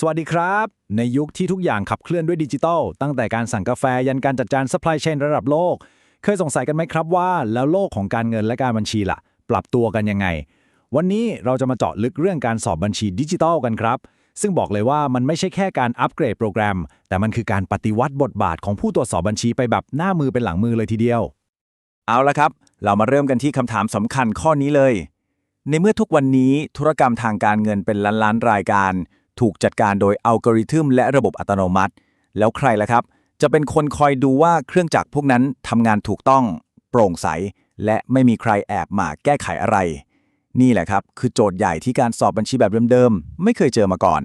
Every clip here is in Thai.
สวัสดีครับ ในยุคที่ทุกอย่างขับเคลื่อนด้วยดิจิทัลตั้งแต่การสั่งกาแฟยันการจัดการ supply chain ระดับโลก เคยสงสัยกันไหมครับว่า แล้วโลกของการเงินและการบัญชีล่ะ ปรับตัวกันยังไง วันนี้เราจะมาเจาะลึกเรื่องการสอบบัญชีดิจิทัลกันครับ ซึ่งบอกเลยว่ามันไม่ใช่แค่การอัปเกรดโปรแกรม แต่มันคือการปฏิวัติบทบาทของผู้ตรวจสอบบัญชีไปแบบหน้ามือเป็นหลังมือเลยทีเดียว เอาละครับ เรามาเริ่มกันที่คำถามสำคัญข้อนี้เลย ในเมื่อทุกวันนี้ธุรกรรมทางการเงินเป็นล้านล้านๆรายการ ถูกจัดการโดยอัลกอริทึมและระบบอัตโนมัติ แล้วใครล่ะครับ จะเป็นคนคอยดูว่าเครื่องจักรพวกนั้นทำงานถูกต้อง โปร่งใส และไม่มีใครแอบมาแก้ไขอะไร นี่แหละครับ คือโจทย์ใหญ่ที่การสอบบัญชีแบบเดิมๆไม่เคยเจอมาก่อน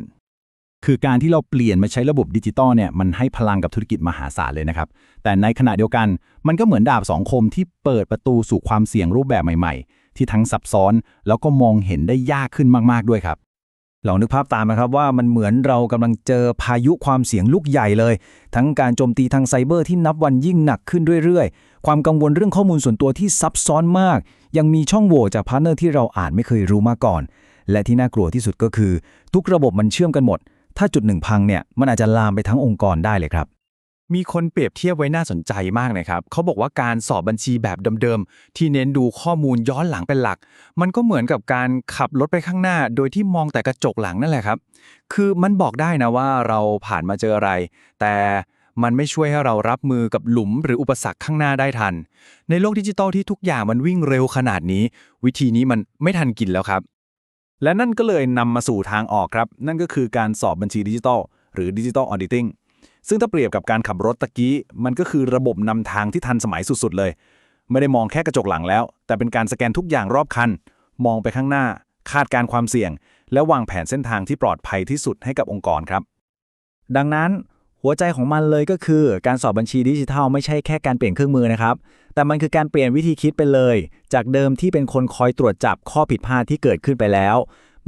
คือการที่เราเปลี่ยนมาใช้ระบบดิจิตอลเนี่ยมันให้พลังกับธุรกิจมหาศาลเลยนะครับ แต่ในขณะเดียวกัน มันก็เหมือนดาบสองคมที่เปิดประตูสู่ความเสี่ยงรูปแบบใหม่ ๆ ที่ทั้งซับซ้อนแล้วก็มองเห็นได้ยากขึ้นมากๆด้วยครับ ลองนึกภาพตามนะครับว่ามันเหมือนเรากำลังเจอพายุความเสี่ยงลูกใหญ่เลย ทั้งการโจมตีทางไซเบอร์ที่นับวันยิ่งหนักขึ้นเรื่อยๆ ความกังวลเรื่องข้อมูลส่วนตัวที่ซับซ้อนมาก ยังมีช่องโหว่จากพาร์เนอร์ที่เราอ่านไม่เคยรู้มาก่อน และที่น่ากลัวที่สุดก็คือ ทุกระบบมันเชื่อมกันหมด ถ้าจุดหนึ่งพังเนี่ยมันอาจจะลามไปทั้งองค์กรได้เลยครับ มีคนเปรียบเทียบไว้น่าสนใจมากนะครับ เขาบอกว่าการสอบบัญชีแบบเดิมๆ ที่เน้นดูข้อมูลย้อนหลังเป็นหลัก มันก็เหมือนกับการขับรถไปข้างหน้า โดยที่มองแต่กระจกหลังนั่นแหละครับ คือมันบอกได้นะว่าเราผ่านมาเจออะไร แต่มันไม่ช่วยให้เรารับมือกับหลุมหรืออุปสรรคข้างหน้าได้ทัน ในโลกดิจิตอลที่ทุกอย่างมันวิ่งเร็วขนาดนี้ วิธีนี้มันไม่ทันกินแล้วครับ และนั่นก็เลยนำมาสู่ทางออกครับ นั่นก็คือการสอบบัญชีดิจิทัลหรือดิจิทัลออดิติ้ง ซึ่งถ้าเปรียบกับการขับรถตะกี้ มันก็คือระบบนำทางที่ทันสมัยสุดๆเลย ไม่ได้มองแค่กระจกหลังแล้ว แต่เป็นการสแกนทุกอย่างรอบคัน มองไปข้างหน้า คาดการความเสี่ยง และวางแผนเส้นทางที่ปลอดภัยที่สุดให้กับองค์กรครับ ดังนั้นหัวใจของมันเลยก็คือการสอบบัญชีดิจิทัลไม่ใช่แค่การเปลี่ยนเครื่องมือนะครับ แต่มันคือการเปลี่ยนวิธีคิดไปเลย จากเดิมที่เป็นคนคอยตรวจจับข้อผิดพลาดที่เกิดขึ้นไปแล้ว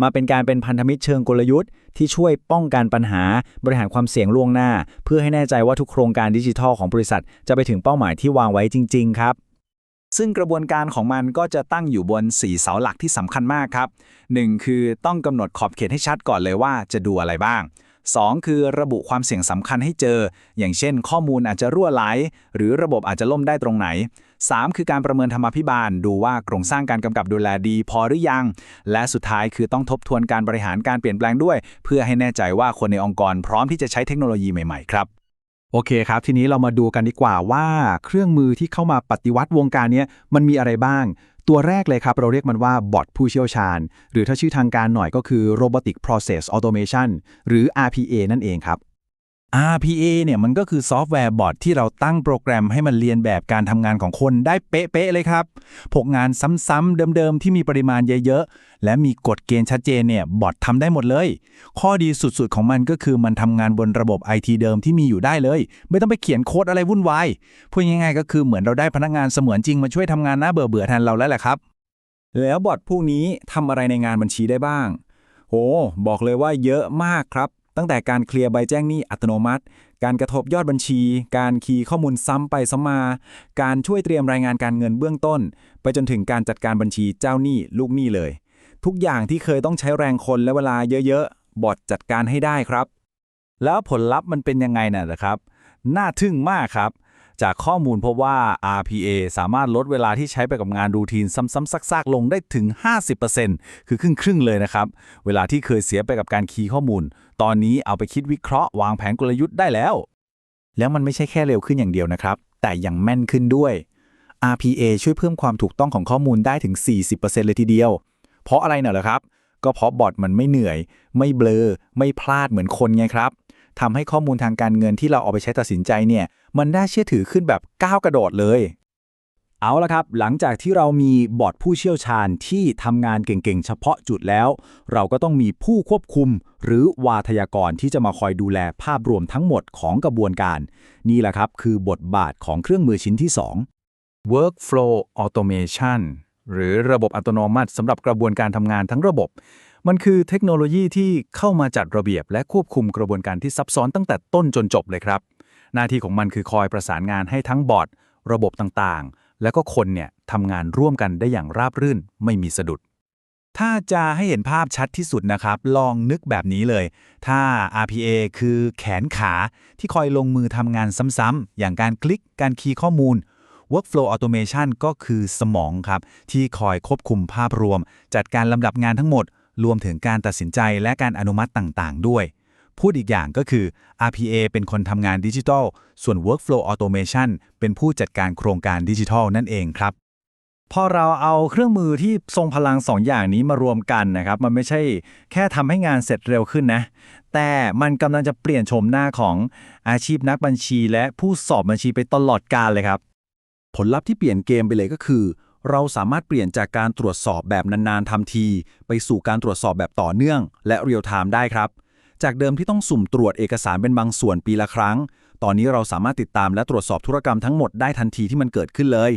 มาเป็นการเป็นพันธมิตรเชิงกลยุทธ์ ที่ช่วยป้องกันปัญหาบริหารความเสี่ยงล่วงหน้า เพื่อให้แน่ใจว่าทุกโครงการดิจิทัลของบริษัท จะไปถึงเป้าหมายที่วางไว้จริง ๆ ครับ ซึ่งกระบวนการของมันก็จะตั้งอยู่บน 4 เสาหลักที่สำคัญมากครับ 1. คือต้องกำหนดขอบเขตให้ชัดก่อนเลยว่าจะดูอะไรบ้าง 2. คือระบุความเสี่ยงสำคัญให้เจอ อย่างเช่น ข้อมูลอาจจะรั่วไหล หรือระบบอาจจะล่มได้ตรงไหน 3. คือการประเมินธรรมาภิบาล ดูว่าโครงสร้างการกำกับดูแลดี พอหรือยัง และสุดท้ายคือต้องทบทวนการบริหารการเปลี่ยนแปลงด้วย เพื่อให้แน่ใจว่าคนในองค์กรพร้อมที่จะใช้เทคโนโลยีใหม่ๆครับโอเคครับ ทีนี้เรามาดูกันดีกว่าว่าเครื่องมือที่เข้ามาปฏิวัติวงการนี้มันมีอะไรบ้าง ตัวแรกเลยครับ เราเรียกมันว่าบอทผู้เชี่ยวชาญ หรือถ้าชื่อทางการหน่อยก็คือ Robotic Process Automation หรือ RPA นั่นเองครับ RPA เนี่ยมันก็คือซอฟต์แวร์บอทที่เราตั้งโปรแกรมให้มันเรียนแบบการทำงานของคนได้เป๊ะๆเลยครับ พวกงานซ้ำๆเดิมๆ ที่มีปริมาณเยอะๆ และมีกฎเกณฑ์ชัดเจนเนี่ยบอททำได้หมดเลย ข้อดีสุดๆของมันก็คือมันทำงานบนระบบ IT เดิมที่มีอยู่ได้เลย ไม่ต้องไปเขียนโค้ดอะไรวุ่นวายพูดง่ายๆ ก็คือเหมือนเราได้พนักงานเสมือนจริงมาช่วยทำงานหน้าเบื่อๆแทนเราแล้วแหละครับ แล้วบอทพวกนี้ทำอะไรในงานบัญชีได้บ้างโหบอกเลยว่าเยอะมากครับ ตั้งแต่การเคลียร์ใบแจ้งหนี้อัตโนมัติ การกระทบยอดบัญชี การคีย์ข้อมูลซ้ำไปซ้ำมา การช่วยเตรียมรายงานการเงินเบื้องต้น ไปจนถึงการจัดการบัญชีเจ้าหนี้ลูกหนี้เลย ทุกอย่างที่เคยต้องใช้แรงคนและเวลาเยอะๆ บอทจัดการให้ได้ครับ แล้วผลลัพธ์มันเป็นยังไงน่ะนะครับ น่าทึ่งมากครับ จากข้อมูลพบว่า RPA สามารถลดเวลาที่ใช้ไปกับงานรูทีนซ้ำๆซากๆ ลงได้ถึง 50%คือครึ่งครึ่งๆเลยนะครับ เวลาที่เคยเสียไปกับการคีย์ข้อมูล ตอนนี้เอาไปคิดวิเคราะห์วางแผนกลยุทธ์ได้แล้ว แล้วมันไม่ใช่แค่เร็วขึ้นอย่างเดียวนะครับ แต่ยังแม่นขึ้นด้วย RPA ช่วยเพิ่มความถูกต้องของข้อมูลได้ถึง 40%เลยทีเดียว เพราะอะไรเน่ะเหรอครับ ก็เพราะบอทมันไม่เหนื่อย ไม่เบลอ ไม่พลาดเหมือนคนไงครับทำให้ข้อมูลทางการเงินที่เราเอาไปใช้ตัดสินใจเนี่ย มันน่าเชื่อถือขึ้นแบบก้าวกระโดดเลย เอาละครับ หลังจากที่เรามีบอร์ดผู้เชี่ยวชาญที่ทำงานเก่งๆ เฉพาะจุดแล้ว เราก็ต้องมีผู้ควบคุม หรือวาทยากรที่จะมาคอยดูแลภาพรวมทั้งหมดของกระบวนการ นี่แหละครับ คือบทบาทของเครื่องมือชิ้นที่ 2 Workflow Automation หรือระบบอัตโนมัติสำหรับกระบวนการทำงานทั้งระบบ มันคือเทคโนโลยีที่เข้ามาจัดระเบียบและควบคุมกระบวนการที่ซับซ้อนตั้งแต่ต้นจนจบเลยครับ หน้าที่ของมันคือคอยประสานงานให้ทั้งบอร์ดระบบต่างๆ แล้วก็คนเนี่ยทำงานร่วมกันได้อย่างราบรื่นไม่มีสะดุด ถ้าจะให้เห็นภาพชัดที่สุดนะครับ ลองนึกแบบนี้เลย ถ้า RPA คือแขนขาที่คอยลงมือทำงานซ้ำๆ อย่างการคลิกการคีย์ข้อมูล Workflow Automation ก็คือสมองครับ ที่คอยควบคุมภาพรวม จัดการลำดับงานทั้งหมด รวมถึงการตัดสินใจและการอนุมัติต่างๆ ด้วย พูดอีกอย่างก็คือ RPA เป็นคนทำงานดิจิทัล ส่วน Workflow Automation เป็นผู้จัดการโครงการดิจิทัลนั่นเองครับ พอเราเอาเครื่องมือที่ทรงพลังสองอย่างนี้มารวมกันนะครับ มันไม่ใช่แค่ทำให้งานเสร็จเร็วขึ้นนะ แต่มันกำลังจะเปลี่ยนโฉมหน้าของอาชีพนักบัญชี และผู้สอบบัญชีไปตลอดกาลเลยครับ ผลลัพธ์ที่เปลี่ยนเกมไปเลยก็คือ เราสามารถเปลี่ยนจากการตรวจสอบแบบนานๆทำที ไปสู่การตรวจสอบแบบต่อเนื่อง และเรียลไทม์ได้ครับ จากเดิมที่ต้องสุ่มตรวจเอกสารเป็นบางส่วนปีละครั้ง ตอนนี้เราสามารถติดตามและตรวจสอบธุรกรรมทั้งหมดได้ทันทีที่มันเกิดขึ้นเลย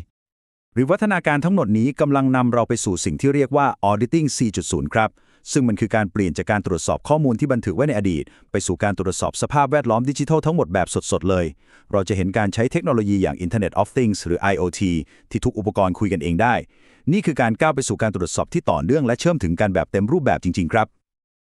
หรือวัฒนาการทั้งหมดนี้กำลังนำเราไปสู่สิ่งที่เรียกว่า auditing 4.0 ครับ ซึ่งมันคือการเปลี่ยนจากการตรวจสอบข้อมูลที่บันทึกไว้ในอดีต ไปสู่การตรวจสอบสภาพแวดล้อมดิจิทัลทั้งหมดแบบสดๆเลย เราจะเห็นการใช้เทคโนโลยีอย่าง Internet of Things หรือ IoT ที่ทุกอุปกรณ์คุยกันเองได้ นี่คือการก้าวไปสู่การตรวจสอบที่ต่อเนื่องและเชื่อมถึงกันแบบเต็มรูปแบบจริง ๆ ครับ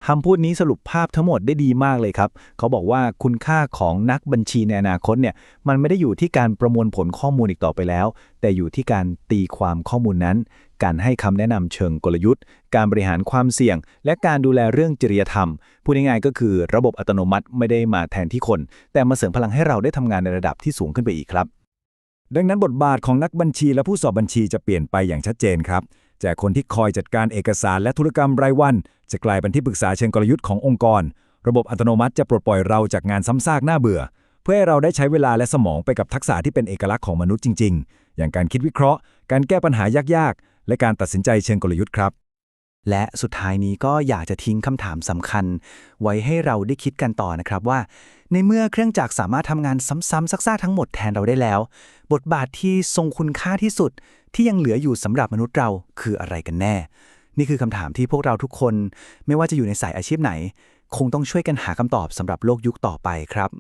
คำพูดนี้สรุปภาพทั้งหมดได้ดีมากเลยครับ เขาบอกว่าคุณค่าของนักบัญชีในอนาคตเนี่ยมันไม่ได้อยู่ที่การประมวลผลข้อมูลอีกต่อไปแล้ว แต่อยู่ที่การตีความข้อมูลนั้น การให้คำแนะนำเชิงกลยุทธ์ การบริหารความเสี่ยง และการดูแลเรื่องจริยธรรม พูดง่ายๆก็คือระบบอัตโนมัติไม่ได้มาแทนที่คน แต่มาเสริมพลังให้เราได้ทำงานในระดับที่สูงขึ้นไปอีกครับ ดังนั้นบทบาทของนักบัญชีและผู้สอบบัญชีจะเปลี่ยนไปอย่างชัดเจนครับ จากคนที่คอยจัดการเอกสารและธุรกรรมรายวัน จะกลายเป็นที่ปรึกษาเชิงกลยุทธ์ขององค์กร ระบบอัตโนมัติจะปลดปล่อยเราจากงานซ้ำซากน่าเบื่อ เพื่อให้เราได้ใช้เวลาและสมองไปกับทักษะที่เป็นเอกลักษณ์ของมนุษย์จริง ๆ อย่างการคิดวิเคราะห์ การแก้ปัญหายากๆ และการตัดสินใจเชิงกลยุทธ์ครับ และสุดท้ายนี้ก็อยากจะทิ้งคำถามสำคัญ ไว้ให้เราได้คิดกันต่อนะครับว่า ในเมื่อเครื่องจักรสามารถทำงานซ้ำๆซักๆทั้งหมดแทนเราได้แล้ว บทบาทที่ทรงคุณค่าที่สุดที่ยังเหลืออยู่สำหรับมนุษย์เราคืออะไรกันแน่ นี่คือคำถามที่พวกเราทุกคน ไม่ว่าจะอยู่ในสายอาชีพไหน คงต้องช่วยกันหาคำตอบสำหรับโลกยุคต่อไปครับ